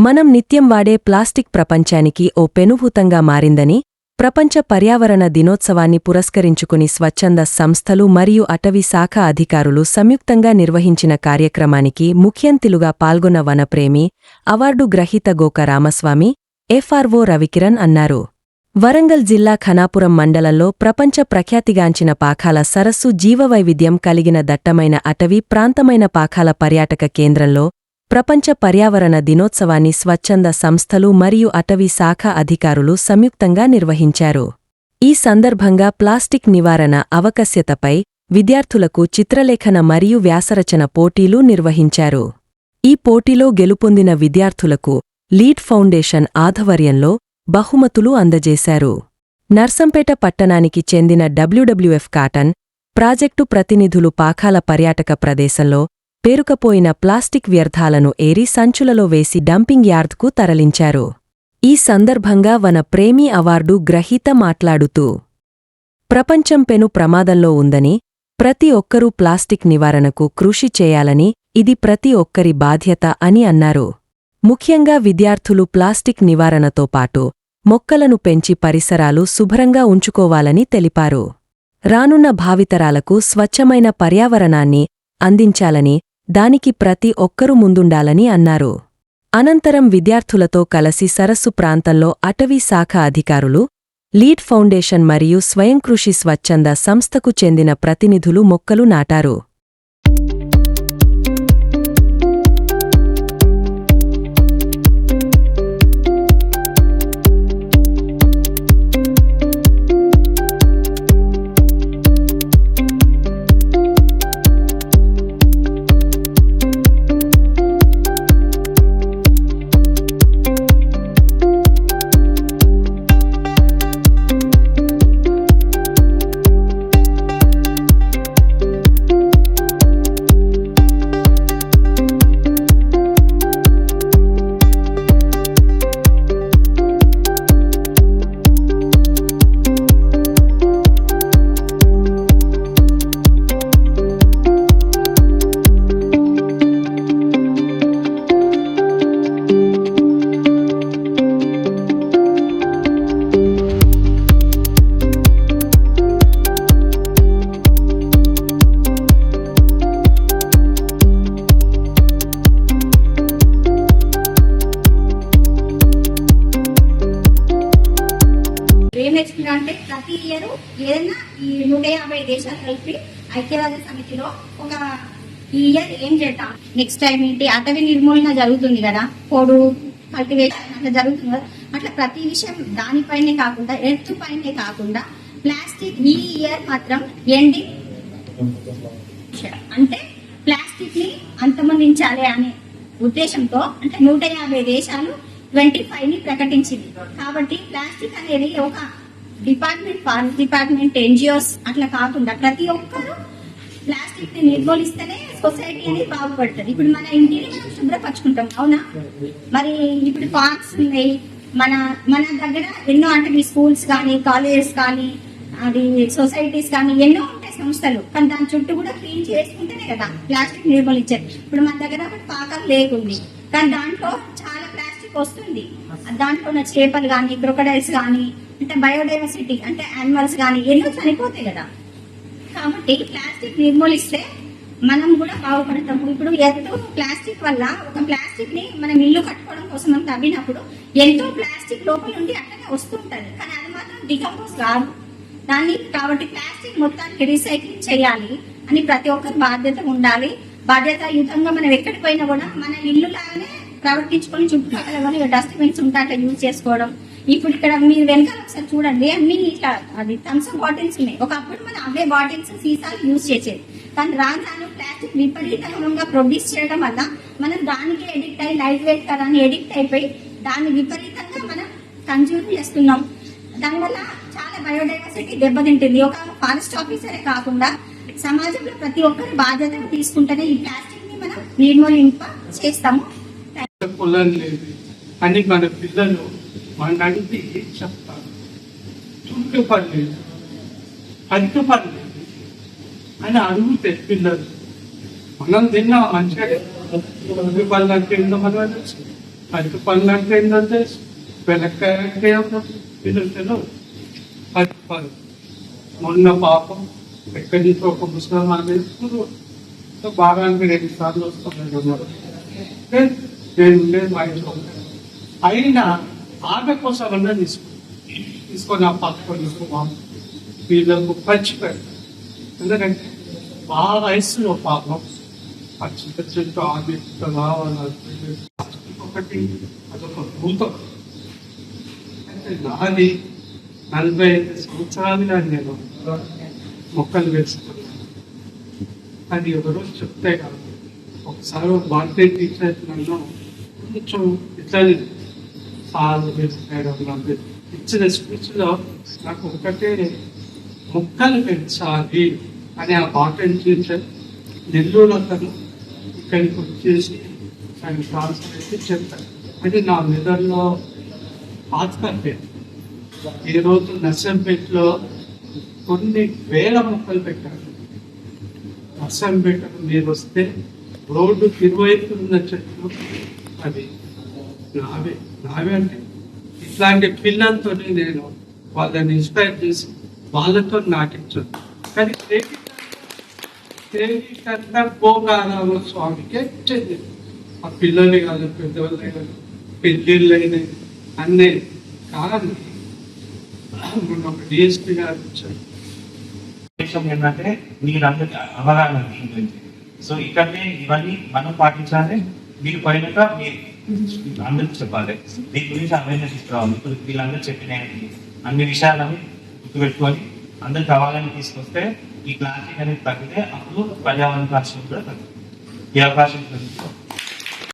మనం నిత్యం వాడే ప్లాస్టిక్ ప్రపంచానికి ఓ పెనుభూతంగా మారిందని ప్రపంచ పర్యావరణ దినోత్సవాన్ని పురస్కరించుకుని స్వచ్ఛంద సంస్థలు మరియు అటవీ శాఖ అధికారులు సంయుక్తంగా నిర్వహించిన కార్యక్రమానికి ముఖ్యంతిలుగా పాల్గొన్న వనప్రేమి అవార్డు గ్రహీత గోక రామస్వామి ఎఫ్ఆర్ఓ రవికిరణ్ అన్నారు. వరంగల్ జిల్లా ఖనాపురం మండలంలో ప్రపంచ ప్రఖ్యాతిగాంచిన పాఖాల సరస్సు జీవవైవిధ్యం కలిగిన దట్టమైన అటవీ ప్రాంతమైన పాఖాల పర్యాటక కేంద్రంలో ప్రపంచ పర్యావరణ దినోత్సవాన్ని స్వచ్ఛంద సంస్థలు మరియు అటవీ శాఖ అధికారులు సంయుక్తంగా నిర్వహించారు. ఈ సందర్భంగా ప్లాస్టిక్ నివారణ అవకస్యతపై విద్యార్థులకు చిత్రలేఖన మరియు వ్యాసరచన పోటీలు నిర్వహించారు. ఈ పోటీలో గెలుపొందిన విద్యార్థులకు లీడ్ ఫౌండేషన్ ఆధ్వర్యంలో బహుమతులు అందజేశారు. నర్సంపేట పట్టణానికి చెందిన డబ్ల్యూడబ్ల్యూఎఫ్ కాటన్ ప్రాజెక్టు ప్రతినిధులు పాఖాల పర్యాటక ప్రదేశంలో పేరుకపోయిన ప్లాస్టిక్ వ్యర్థాలను ఏరి సంచులలో వేసి డంపింగ్ యార్డ్కు తరలించారు. ఈ సందర్భంగా వన ప్రేమీ అవార్డు గ్రహీత మాట్లాడుతూ ప్రపంచం పెను ప్రమాదంలో ఉందని ప్రతి ఒక్కరూ ప్లాస్టిక్ నివారణకు కృషి చేయాలని ఇది ప్రతి ఒక్కరి బాధ్యత అని అన్నారు. ముఖ్యంగా విద్యార్థులు ప్లాస్టిక్ నివారణతో పాటు మొక్కలను పెంచి పరిసరాలు శుభ్రంగా ఉంచుకోవాలని తెలిపారు. రానున్న భావితరాలకు స్వచ్ఛమైన పర్యావరణాన్ని అందించాలని దానికి ప్రతి ఒక్కరూ ముందుండాలని అన్నారు. అనంతరం విద్యార్థులతో కలసి సరస్సు ప్రాంతంలో అటవీ శాఖ అధికారులు లీడ్ ఫౌండేషన్ మరియు స్వయంకృషి స్వచ్ఛంద సంస్థకు చెందిన ప్రతినిధులు మొక్కలు నాటారు. నేర్చుకున్నా అంటే ప్రతి ఇయర్ ఏదైనా ఈ నూట యాభై దేశాలు కలిపి ఐక్యరాజ్య సమితిలో ఒక ఈ ఇయర్ ఏం చేద్దాం? నెక్స్ట్ టైం ఏంటి? అటవీ నిర్మూలన జరుగుతుంది కదా? కోడు కల్టివేషన్ అట్లా జరుగుతుంది కదా? అట్లా ప్రతి విషయం దానిపైనే కాకుండా ఎర్త్ పైనే కాకుండా ప్లాస్టిక్ ఈ ఇయర్ మాత్రం ఎండింగ్ అంటే ప్లాస్టిక్ని అంతమొందించాలి అనే ఉద్దేశంతో అంటే నూట యాభై దేశాలు ట్వంటీ ఫైవ్ని ప్రకటించింది. కాబట్టి ప్లాస్టిక్ అనేది ఒక డిపార్ట్మెంట్ పార్క్ డిపార్ట్మెంట్ ఎన్జిఓస్ అట్లా కాకుండా ప్రతి ఒక్కరు ప్లాస్టిక్ని నిర్మూలిస్తేనే సొసైటీ అనేది బాగుపడుతుంది. ఇప్పుడు మన ఇంటిని మనం శుభ్రపరచుకుంటాం అవునా? మరి ఇప్పుడు పార్క్స్ ఉన్నాయి. మన మన దగ్గర ఎన్నో అంటే మీ స్కూల్స్ కానీ కాలేజెస్ కానీ అది సొసైటీస్ కానీ ఎన్నో ఉంటాయి సంస్థలు. కానీ దాని చుట్టూ కూడా క్లీన్ చేసుకుంటేనే కదా ప్లాస్టిక్ నిర్మూలించారు ఇప్పుడు మన దగ్గర పాకం లేకుంది. కానీ దాంట్లో చాలా ప్లాస్టిక్ వస్తుంది. దాంట్లో ఉన్న చేపలు కానీ క్రొకడైల్స్ కానీ అంటే బయోడైవర్సిటీ అంటే యానిమల్స్ కానీ ఎన్నో చనిపోతాయి కదా. కాబట్టి ప్లాస్టిక్ నిర్మూలిస్తే మనం కూడా బాగుపడతాము. ఇప్పుడు ఎంతో ప్లాస్టిక్ వల్ల ఒక ప్లాస్టిక్ని మనం ఇల్లు కట్టుకోవడం కోసం మనం తవ్వినప్పుడు ఎంతో ప్లాస్టిక్ లోపల నుండి అట్లనే వస్తుంటది కానీ అది మాత్రం డికంపోజ్ కాదు. దాన్ని కాబట్టి ప్లాస్టిక్ మొత్తానికి రీసైక్లింగ్ చేయాలి అని ప్రతి ఒక్కరు బాధ్యత ఉండాలి. బాధ్యతాయుతంగా మనం ఎక్కడికి పోయినా కూడా మన ఇల్లు లాగానే ప్రవర్తించుకొని చుట్టుపక్కల డస్ట్బిన్స్ ఉంటే అట్లా యూజ్ చేసుకోవడం ఇప్పుడు ఇక్కడ మీరు వెనకాల ఒకసారి చూడండి. అన్ని ఇట్లా అది థమ్స్ బాటిల్స్ ఉన్నాయి. ఒకప్పుడు మనం అవే బాటిల్స్ సీసాలు యూజ్ చేసేది. కానీ రాను రాను ప్లాస్టిక్ విపరీతంగా ప్రొడ్యూస్ చేయడం వల్ల మనం దానికి ఎడిక్ట్ అయ్యి లైట్ వెయిట్ కదా అని ఎడిక్ట్ అయిపోయి దాన్ని విపరీతంగా మనం కన్జ్యూమ్ చేస్తున్నాం. దానివల్ల చాలా బయోడైవర్సిటీ దెబ్బతింటుంది. ఒక ఫారెస్ట్ ఆఫీసరే కాకుండా సమాజంలో ప్రతి ఒక్కరు బాధ్యతను తీసుకుంటేనే ఈ ప్లాస్టిక్ని మనం నిర్మూలింప చేస్తాము. అని మన పిల్లలు మన అడిగితే ఏం చెప్తారు చుట్టూ పర్లేదు అడ్డు పర్లేదు అని అడుగుతారు పిల్లలు మనం తిన్నాం మంచిగా పళ్ళు తిందాం అని అరటి పళ్ళు అంటే ఏంటంటే వెనక్కాయ అంటే ఏంటంటే అరటి పళ్ళు. మొన్న పాపం ఎక్కడి నుంచి ఒక పుస్తకం అనేది బాగా అంటే రెండు సార్లు వస్తున్నాడు నేను ఉండేది మా ఇంట్లో అయినా ఆమె కోసం అన్న తీసుకో తీసుకొని ఆ పక్కన తీసుకోమా వీళ్ళకు పంచి పెడతాను ఎందుకంటే మా వయసులో పాపం ఆ చిన్న చిన్న ఆమె రావాలి ఒకటి అదొక భూతం. అంటే నాది నలభై ఐదు సంవత్సరాలుగా నేను మొక్కలు వేసుకున్నాను. అది ఎవరో చెప్తే కాదు ఒకసారి ఒక భారతీయ టీచర్ నన్ను కొంచెం ఇట్లా సార్లు వేసుకోవడం ఇచ్చిన స్పీచ్లో నాకు ఒకటే మొక్కలు పెంచాలి అని ఆ భారతీయ టీచర్ నెల్లూరు అతను ఇక్కడికి వచ్చేసి ఆయన ట్రాన్స్ఫర్ అయితే చెప్పారు. అది నా మెదడులో ఆత్మహత్య. ఈరోజు నర్సంపేటలో కొన్ని వేల మొక్కలు పెట్టారు. నర్సంపేటకు మీరు వస్తే రోడ్డు ఇరువైపు ఉన్న చెట్లు అది నావే నావే అంటే ఇట్లాంటి పిల్లలతో నేను వాళ్ళని ఇన్స్పైర్ చేసి వాళ్ళతో నాటించాను. కానీ దేవికంతా భోగారామ స్వామికే చెందింది ఆ పిల్లలు కాదు పెద్దవాళ్ళు కాదు పెళ్ళిళ్ళు అయినాయి అన్నీ కాదు. మొన్న ఒక డిఎస్పీ గారు వచ్చారు. విషయం ఏంటంటే అవగాహన సో ఇక్కడనే ఇవన్నీ మనం పాటించాలి. మీరు పోయినాక మీరు అందరికి చెప్పాలి. దీని గురించి అవేర్నెస్ తీసుకురావాలి ఇప్పుడు వీళ్ళందరూ చెప్పిన అన్ని విషయాలను గుర్తుపెట్టుకొని అందరు కావాలని తీసుకొస్తే ఈ ప్లాస్టిక్ అనేది తగ్గితే అప్పుడు పర్యావరణ కాలుష్యం కూడా తగ్గుతుంది ఈ అవకాశం